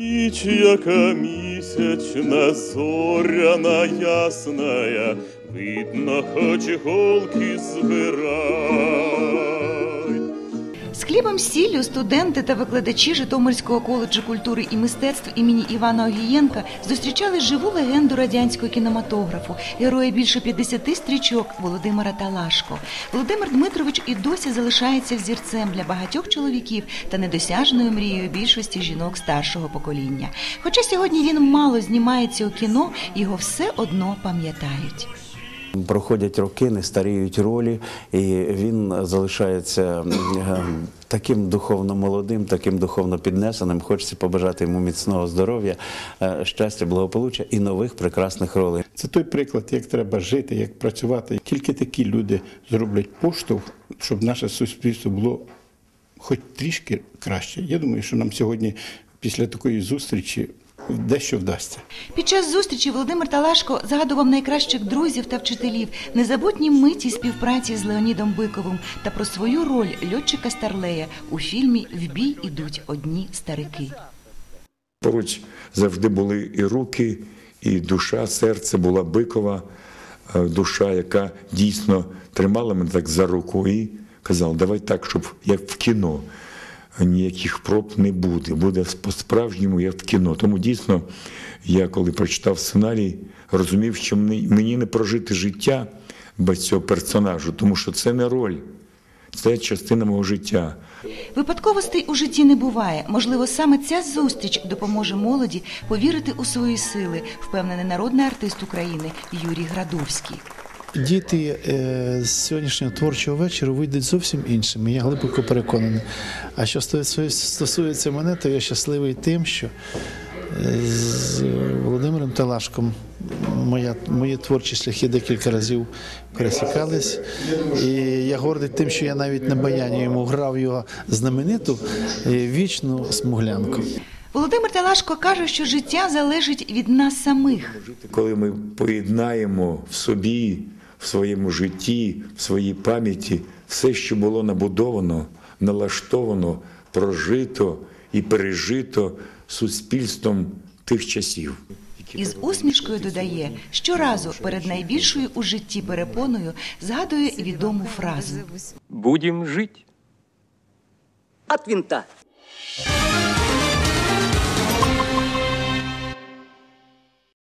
Ніч, яка місячна, зоряна ясная, видно, хоч голки збирай. Хлібом сіллю студенти та викладачі Житомирського коледжу культури і мистецтв імені Івана Огієнка зустрічали живу легенду радянського кінематографу, героя більше 50 стрічок Володимира Талашко. Володимир Дмитрович і досі залишається взірцем для багатьох чоловіків та недосяжною мрією більшості жінок старшого покоління. Хоча сьогодні він мало знімається у кіно, його все одно пам'ятають. Проходять роки, не старіють ролі, і він залишається е, таким духовно молодим, таким духовно піднесеним. Хочеться побажати йому міцного здоров'я, е, щастя, благополуччя і нових прекрасних ролей. Це той приклад, як треба жити, як працювати. Тільки такі люди зроблять поштовх, щоб наше суспільство було хоч трішки краще. Я думаю, що нам сьогодні, після такої зустрічі, дещо вдасться. Під час зустрічі Володимир Талашко згадував найкращих друзів та вчителів, незабутні миті співпраці з Леонідом Биковим та про свою роль льотчика Старлея у фільмі В бій ідуть одні старики. Поруч завжди були і руки, і душа, серце була бикова, е, душа, яка дійсно тримала мене так за руку і казала, давай так, щоб як в кіно. Ніяких проб не буде. Буде по-справжньому, як в кіно. Тому дійсно, я коли прочитав сценарій, розумів, що мені не прожити життя без цього персонажу, тому що це не роль, це частина мого життя. Випадковостей у житті не буває. Можливо, саме ця зустріч допоможе молоді повірити у свої сили, впевнений народний артист України Юрій Градовський. Діти е, з сьогоднішнього творчого вечора вийдуть зовсім іншими. Я глибоко переконаний. А що стосується- мене, то я щасливий тим, що е, з Володимиром Талашком моя, мої творчі шляхи декілька разів пересікались. І я гордий тим, що я навіть на баяні йому грав його знамениту е, вічну смуглянку. Володимир Талашко каже, що життя залежить від нас самих. Коли ми поєднаємо в собі, в своєму житті, в своїй пам'яті все, що було набудовано, налаштовано, прожито і пережито суспільством тих часів. Із усмішкою додає, щоразу перед найбільшою у житті перепоною згадує відому фразу. Будем жить. от винта.